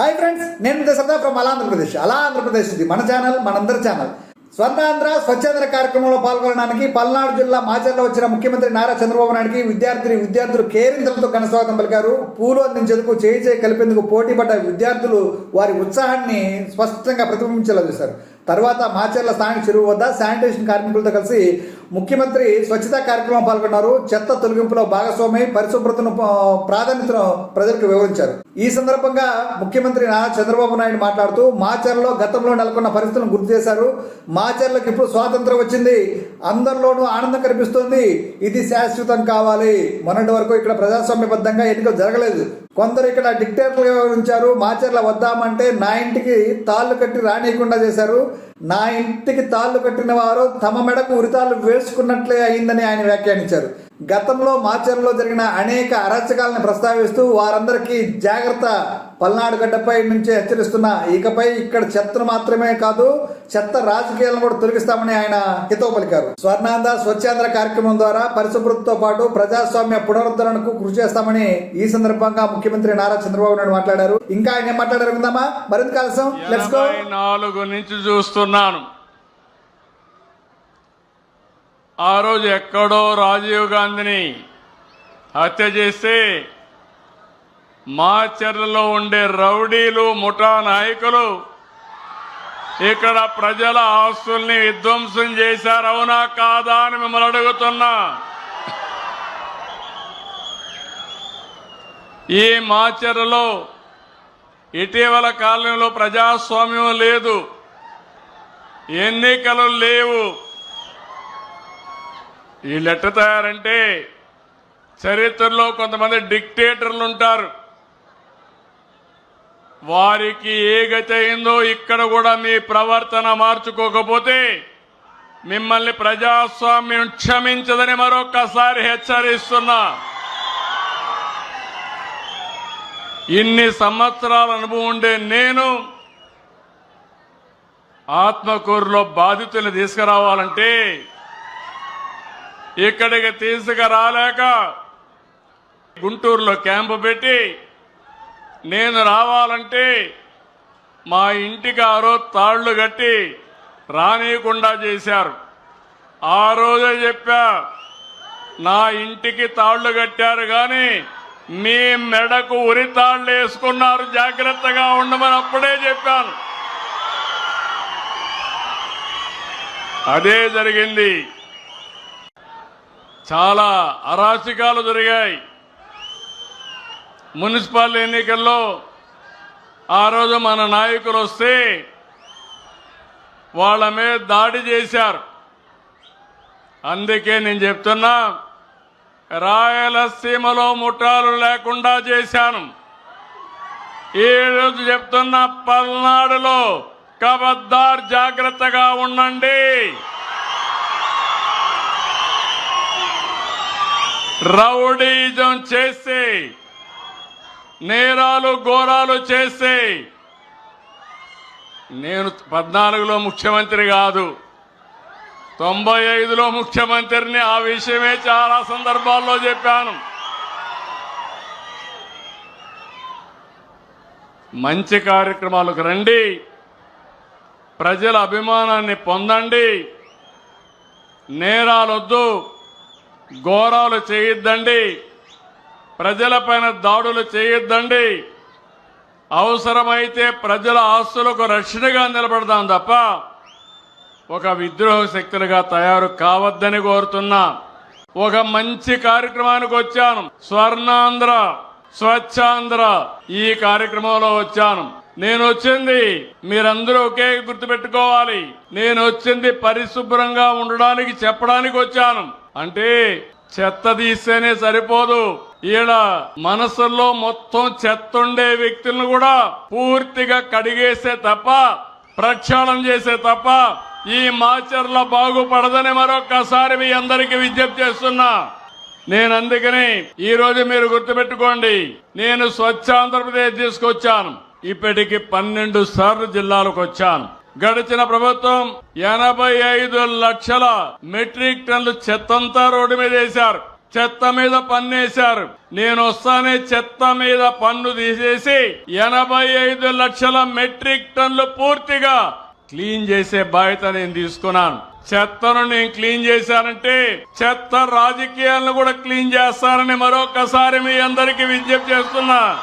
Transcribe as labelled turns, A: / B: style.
A: Hi friends నేను Dasharatha from అలా ఆంధ్రప్రదేశ్. అలా ఆంధ్రప్రదేశ్ ఇది మన ఛానల్ మనందరి ఛానల్. స్వర్ణాంధ్ర స్వచ్ఛాంధ్ర కార్యక్రమంలో పాల్గొనడానికి పల్నాడు జిల్లా మాచర్లో వచ్చిన ముఖ్యమంత్రి నారా చంద్రబాబు నాయుడుకి విద్యార్థిని విద్యార్థులు కేరింతలతో ఘన స్వాగతం పలికారు. పూలు అందించేందుకు చేయి చేయి కలిపేందుకు పోటీ పడ్డ విద్యార్థులు వారి ఉత్సాహాన్ని స్పష్టంగా ప్రతిబింబించేలా చేశారు. తర్వాత మాచర్ల స్థానిక చెరువు వద్ద శానిటేషన్ కార్మికులతో కలిసి ముఖ్యమంత్రి స్వచ్ఛతా కార్యక్రమం పాల్గొన్నారు. చెత్త తొలగింపులో భాగస్వామి పరిశుభ్రతను ప్రాధాన్యతను ప్రజలకు వివరించారు. ఈ సందర్భంగా ముఖ్యమంత్రి నారా చంద్రబాబు నాయుడు మాట్లాడుతూ మాచర్లో గతంలో నెలకొన్న పరిస్థితులను గుర్తు చేశారు. మాచర్లకు ఇప్పుడు స్వాతంత్రం వచ్చింది. అందరిలోనూ ఆనందం కనిపిస్తోంది. ఇది శాశ్వతం కావాలి. మొన్నటి వరకు ఇక్కడ ప్రజాస్వామ్యబద్ధంగా ఎన్నికలు జరగలేదు. కొందరు ఇక్కడ డిక్టేటర్లుగా వివరించారు మాచర్ల వద్దామంటే నా ఇంటికి తాళ్ళు కట్టి రానియకుండా చేశారు. నా ఇంటికి తాళ్ళు కట్టిన వారు తమ మెడకు ఉరితాళ్ళు వేసుకున్నట్లే అయిందని ఆయన వ్యాఖ్యానించారు. గతంలో మాచర్లో జరిగిన అనేక అరాచకాలను ప్రస్తావిస్తూ వారందరికీ జాగ్రత్త పల్నాడు గడ్డపై నుంచి హెచ్చరిస్తున్న ఇకపై ఇక్కడ చెత్తను మాత్రమే కాదు చెత్త రాజకీయాలను కూడా తొలగిస్తామని ఆయన హితవు పలికారు. స్వర్ణాంధ్ర స్వచ్ఛాంధ్ర కార్యక్రమం ద్వారా పరిశుభ్రతతో పాటు ప్రజాస్వామ్య పునరుద్ధరణకు కృషి చేస్తామని ఈ సందర్భంగా ముఖ్యమంత్రి నారా చంద్రబాబు నాయుడు మాట్లాడారు. ఇంకా ఆయన మాట్లాడారు మరింత కాలసం
B: నాలుగు నుంచి చూస్తున్నాను. ఆ రోజు ఎక్కడో రాజీవ్ గాంధీని హత్య చేస్తే మాచర్లలో ఉండే రౌడీలు ముఠా నాయకులు ఇక్కడ ప్రజల ఆస్తుల్ని విధ్వంసం చేశారు. అవునా కాదా అని మిమ్మల్ని అడుగుతున్నా. ఈ మాచర్లలో ఇటీవల కాలంలో ప్రజాస్వామ్యం లేదు. ఎన్నికలు లేవు. వీళ్ళు ఎట్ట తయారంటే చరిత్రలో కొంతమంది డిక్టేటర్లు ఉంటారు. వారికి ఏ గతి అయిందో ఇక్కడ కూడా మీ ప్రవర్తన మార్చుకోకపోతే మిమ్మల్ని ప్రజాస్వామ్యం క్షమించదని మరొక్కసారి హెచ్చరిస్తున్నా. ఇన్ని సంవత్సరాల అనుభవం ఉండే నేను ఆత్మకూరులో బాధితులు తీసుకురావాలంటే ఇక్కడికి తీసుకురాలేక గుంటూరులో క్యాంపు పెట్టి నేను రావాలంటే మా ఇంటికి ఆ రోజు తాళ్ళు కట్టి రానియకుండా చేశారు. ఆ రోజే చెప్పా నా ఇంటికి తాళ్ళు కట్టారు కానీ మీ మెడకు ఉరి తాళ్ళు వేసుకున్నారు. జాగ్రత్తగా ఉండమని అప్పుడే చెప్పాను. అదే జరిగింది. చాలా అరాచకాలు జరిగాయి. మున్సిపల్ ఎన్నికల్లో ఆ రోజు మన నాయకులు వస్తే వాళ్ళ మీద దాడి చేశారు. అందుకే నేను చెప్తున్నా రాయలసీమలో ముఠాలు లేకుండా చేశాను. ఈ రోజు చెప్తున్న పల్నాడులో కబద్దార్ జాగ్రత్తగా ఉండండి. రౌడీజం చేసి నేరాలు ఘోరాలు చేసి నేను పద్నాలుగులో ముఖ్యమంత్రి కాదు తొంభై ఐదులో ముఖ్యమంత్రిని ఆ విషయమే చాలా సందర్భాల్లో చెప్పాను. మంచి కార్యక్రమాలకు రండి ప్రజల అభిమానాన్ని పొందండి నేరాలొద్దు. ఘోరాలు చేయొద్దండి. ప్రజలపైన దాడులు చేయొద్దండి. అవసరమైతే ప్రజల ఆస్తులకు రక్షణగా నిలబడదాం తప్ప ఒక విద్రోహ శక్తులుగా తయారు కావద్దని కోరుతున్నా. ఒక మంచి కార్యక్రమానికి వచ్చాను. స్వర్ణాంధ్ర స్వచ్ఛాంధ్ర ఈ కార్యక్రమంలో వచ్చాను. నేను వచ్చింది మీరందరూ ఒకే గుర్తుపెట్టుకోవాలి. నేను వచ్చింది పరిశుభ్రంగా ఉండడానికి చెప్పడానికి వచ్చాను. అంటే చెత్త తీస్తేనే సరిపోదు. ఈడ మనసుల్లో మొత్తం చెత్త ఉండే వ్యక్తులను కూడా పూర్తిగా కడిగేస్తే తప్ప ప్రక్షాళన చేసే తప్ప ఈ మాచర్ల బాగుపడదని మరొక్కసారి మీ అందరికీ విజ్ఞప్తి చేస్తున్నా. నేను అందుకని ఈ రోజు మీరు గుర్తుపెట్టుకోండి నేను స్వచ్ఛ ఆంధ్రప్రదేశ్ తీసుకొచ్చాను. ఇప్పటికి పన్నెండు సార్లు జిల్లాలకు వచ్చాను. గడిచిన ప్రభుత్వం ఎనభై ఐదు లక్షల మెట్రిక్ టన్లు చెత్తంతా రోడ్డు మీద వేశారు. చెత్త మీద పన్నేశారు. నేను వస్తానే చెత్త మీద పన్ను తీసేసి ఎనభై ఐదు లక్షల మెట్రిక్ టన్లు పూర్తిగా క్లీన్ చేసే బాధ్యత నేను తీసుకున్నాను. చెత్తను నేను క్లీన్ చేశానంటే చెత్త రాజకీయాలను కూడా క్లీన్ చేస్తానని మరొకసారి మీ అందరికీ విజ్ఞప్తి చేస్తున్నా.